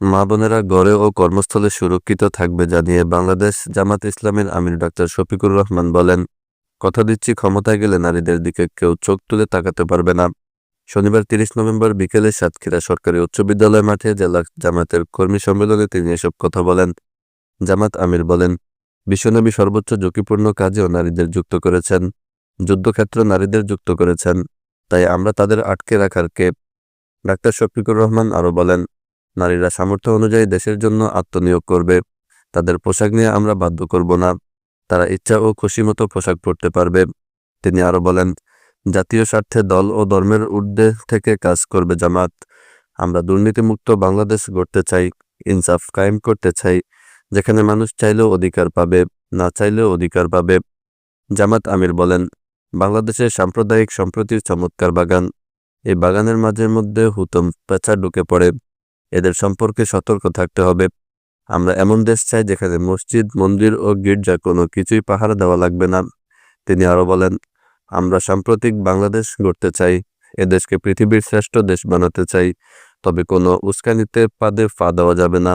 মা বোনেরা ঘরে ও কর্মস্থলে সুরক্ষিত থাকবে জানিয়ে বাংলাদেশ জামাত ইসলামের আমির ডাক্তার শফিকুর রহমান বলেন, কথা দিচ্ছি, ক্ষমতায় গেলে নারীদের দিকে কেউ চোখ তুলে তাকাতে পারবে না। শনিবার তিরিশ নভেম্বর বিকেলে সাতক্ষীরা সরকারি উচ্চ বিদ্যালয় মাঠে জেলা জামাতের কর্মী সম্মেলনে তিনি এসব কথা বলেন। জামাত আমির বলেন বিশ্বনবী সর্বোচ্চ ঝুঁকিপূর্ণ কাজেও নারীদের যুক্ত করেছেন, যুদ্ধক্ষেত্র নারীদের যুক্ত করেছেন, তাই আমরা তাদের আটকে রাখার কে ডাক্তার শফিকুর রহমান আরও বলেন নারীরা সামর্থ্য অনুযায়ী দেশের জন্য আত্মনিয়োগ করবে। তাদের পোশাক নিয়ে আমরা বাধ্য করব না। তারা ইচ্ছা ও খুশি মতো পোশাক পরতে পারবে। তিনি আরও বলেন, জাতীয় স্বার্থে দল ও ধর্মের ঊর্ধ্বে থেকে কাজ করবে জামাত। আমরা দুর্নীতিমুক্ত বাংলাদেশ গড়তে চাই, ইনসাফ কায়েম করতে চাই। যেখানে মানুষ চাইলেও অধিকার পাবে, না চাইলেও অধিকার পাবে। জামাত আমির বলেন বাংলাদেশের সাম্প্রদায়িক সম্প্রতির চমৎকার বাগান। এই বাগানের মাঝের মধ্যে হুতম পেঁচা ঢুকে পড়ে। এদের সম্পর্কে সতর্ক থাকতে হবে। আমরা এমন দেশ চাই যেখানে মসজিদ, মন্দির ও গির্জা কোনো কিছুই পাহারা দেওয়া লাগবে না। তিনি আরও বলেন, আমরা সাম্প্রতিক বাংলাদেশ গড়তে চাই, এ দেশকে পৃথিবীর শ্রেষ্ঠ দেশ বানাতে চাই, তবে কোনো উস্কানিতে পাদে ফা দেওয়া যাবে না।